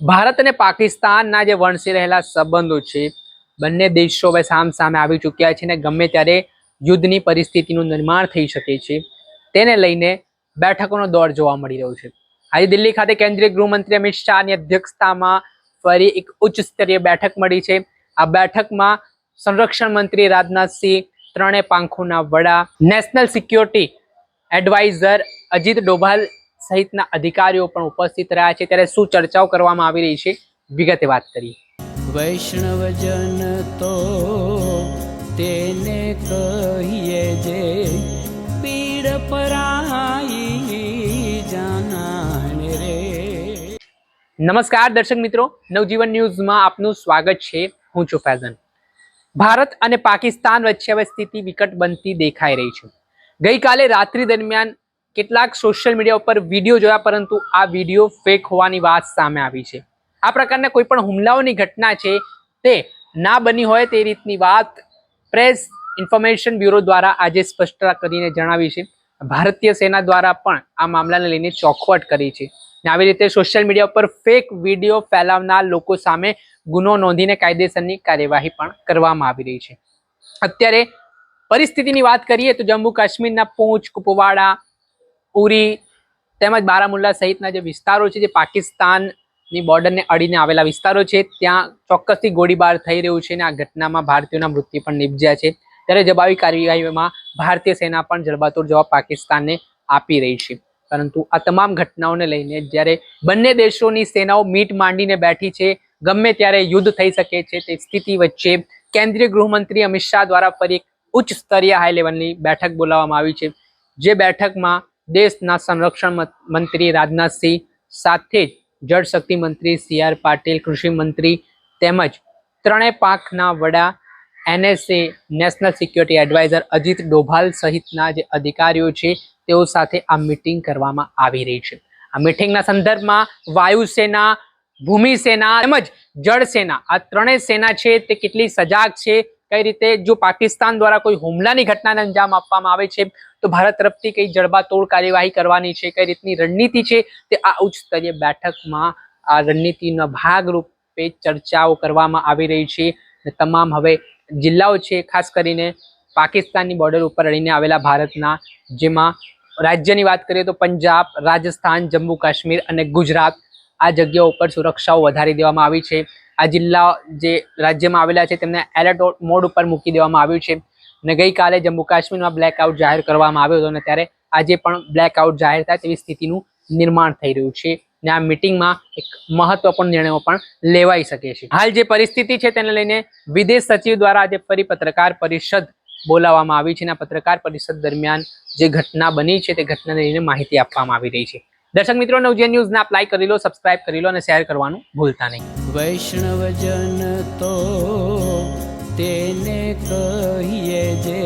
ભારત અને પાકિસ્તાનના જે વણસી રહેલા સંબંધો છે, બંને દેશો હવે સામ સામે આવી ચૂક્યા છે અને ગમે ત્યારે યુદ્ધની પરિસ્થિતિનું નિર્માણ થઈ શકે છે, તેને લઈને બેઠકોનો દોર જોવા મળી રહ્યો છે. આજે દિલ્હી ખાતે કેન્દ્રીય ગૃહમંત્રી અમિત શાહની અધ્યક્ષતામાં ફરી એક ઉચ્ચ સ્તરીય બેઠક મળી છે. આ બેઠકમાં સંરક્ષણ મંત્રી રાજનાથસિંહ ત્રણેય પાંખોના વડા, national security adviser Ajit Doval સહિતના અધિકારીઓ પણ ઉપસ્થિત રહ્યા છે. ત્યારે શું ચર્ચાઓ કરવામાં આવી રહી છે? વિગતે વાત કરીએ. વૈષ્ણવજન તો તેને કહીએ જે પીડ પરાઈ જાનાને રે. નમસ્કાર દર્શક મિત્રો નવજીવન ન્યૂઝમાં આપનું સ્વાગત છે. હું છું ફૈઝન. ભારત અને પાકિસ્તાન વચ્ચે હવે સ્થિતિ વિકટ બનતી દેખાઈ રહી છે. ગઈકાલે રાત્રિ દરમિયાન કેટલાક સોશિયલ મીડિયા ઉપર વીડિયો જોયા, પરંતુ આ વીડિયો ફેક હોવાની વાત સામે આવી છે. આ પ્રકારના કોઈ પણ હુમલાઓની ઘટના છે તે ના બની હોય તે રીતની વાત પ્રેસ ઇન્ફોર્મેશન બ્યુરો દ્વારા આજે સ્પષ્ટતા કરીને જણાવી છે. ભારતીય સેના દ્વારા પણ આ મામલાને લઈને ચોખવટ કરી છે. ને આવી રીતે સોશિયલ મીડિયા ઉપર ફેક વીડિયો ફેલાવનાર લોકો સામે ગુનો નોંધીને કાયદેસરની કાર્યવાહી પણ કરવામાં આવી રહી છે. અત્યારે પરિસ્થિતિની વાત કરીએ તો જમ્મુ કાશ્મીરના પૂંચ, કુપવાડા ઉરી તેમજ બારામુલ્લા સહિતના જે વિસ્તારો છે, જે પાકિસ્તાનની બોર્ડરને અડીને આવેલા વિસ્તારો છે, ત્યાં ચોક્કસથી ગોળીબાર થઈ રહ્યું છે અને આ ઘટનામાં ભારતીયોના મૃત્યુ પણ નિપજ્યા છે. ત્યારે જવાબી કાર્યવાહીમાં ભારતીય સેના પણ જડબાતોડ જવાબ પાકિસ્તાનને આપી રહી છે. પરંતુ આ તમામ ઘટનાઓને લઈને જ્યારે બંને દેશોની સેનાઓ મીટ માંડીને બેઠી છે, ગમે ત્યારે યુદ્ધ થઈ શકે છે, તે સ્થિતિ વચ્ચે કેન્દ્રીય ગૃહમંત્રી અમિત શાહ દ્વારા ફરી એક ઉચ્ચ સ્તરીય હાઈ લેવલની બેઠક બોલાવવામાં આવી છે. જે બેઠકમાં દેશના સંરક્ષણ મંત્રી રાજનાથસિંહ સાથે જ જળશક્તિ મંત્રી સી આર પાટીલ, કૃષિ મંત્રી તેમજ ત્રણેય પાંખના વડા NSA, national security adviser Ajit Doval સહિતના જે અધિકારીઓ છે, તેઓ સાથે આ મીટિંગ કરવામાં આવી રહી છે. આ મીટિંગના સંદર્ભમાં વાયુસેના ભૂમિસેના તેમજ જળસેના આ ત્રણેય સેના છે, તે કેટલી સજાગ છે કઈ રીતે જો પાકિસ્તાન દ્વારા કોઈ હુમલાની ઘટનાને અંજામ આપવામાં આવે છે, તો ભારત તરફથી કઈ જડબાતોડ કાર્યવાહી કરવાની છે, કઈ રીતની રણનીતિ છે, તે આ ઉચ્ચ સ્તરીય બેઠકમાં આ રણનીતિના ભાગરૂપે ચર્ચાઓ કરવામાં આવી રહી છે. તમામ હવે જિલ્લાઓ છે, ખાસ કરીને પાકિસ્તાનની બોર્ડર ઉપર રહીને આવેલા ભારતના, જેમાં રાજ્યની વાત કરીએ તો પંજાબ, રાજસ્થાન, જમ્મુ કાશ્મીર અને ગુજરાત આ જગ્યાઓ ઉપર સુરક્ષાઓ વધારી દેવામાં આવી છે. આ જિલ્લા જે રાજ્યમાં આવેલા છે તેમને એલર્ટ મોડ ઉપર મૂકી દેવામાં આવ્યું છે. અને ગઈકાલે જમ્મુ કાશ્મીરમાં બ્લેકઆઉટ જાહેર કરવામાં આવ્યો હતો અને ત્યારે આજે પણ બ્લેકઆઉટ જાહેર થાય તેવી સ્થિતિનું નિર્માણ થઈ રહ્યું છે. ને આ મિટિંગમાં એક મહત્વપૂર્ણ નિર્ણયો પણ લેવાઈ શકે છે. હાલ જે પરિસ્થિતિ છે તેને લઈને વિદેશ સચિવ દ્વારા આજે ફરી પત્રકાર પરિષદ બોલાવવામાં આવી છે અને પત્રકાર પરિષદ દરમિયાન જે ઘટના બની છે તે ઘટનાને લઈને માહિતી આપવામાં આવી રહી છે. દર્શક મિત્રો, નવજીવન ન્યૂઝને આપ લાઈક કરી લો સબસ્ક્રાઇબ કરી લો અને શેર કરવાનું ભૂલતા નહીં. વૈષ્ણવજન તો તેને કહીએ જે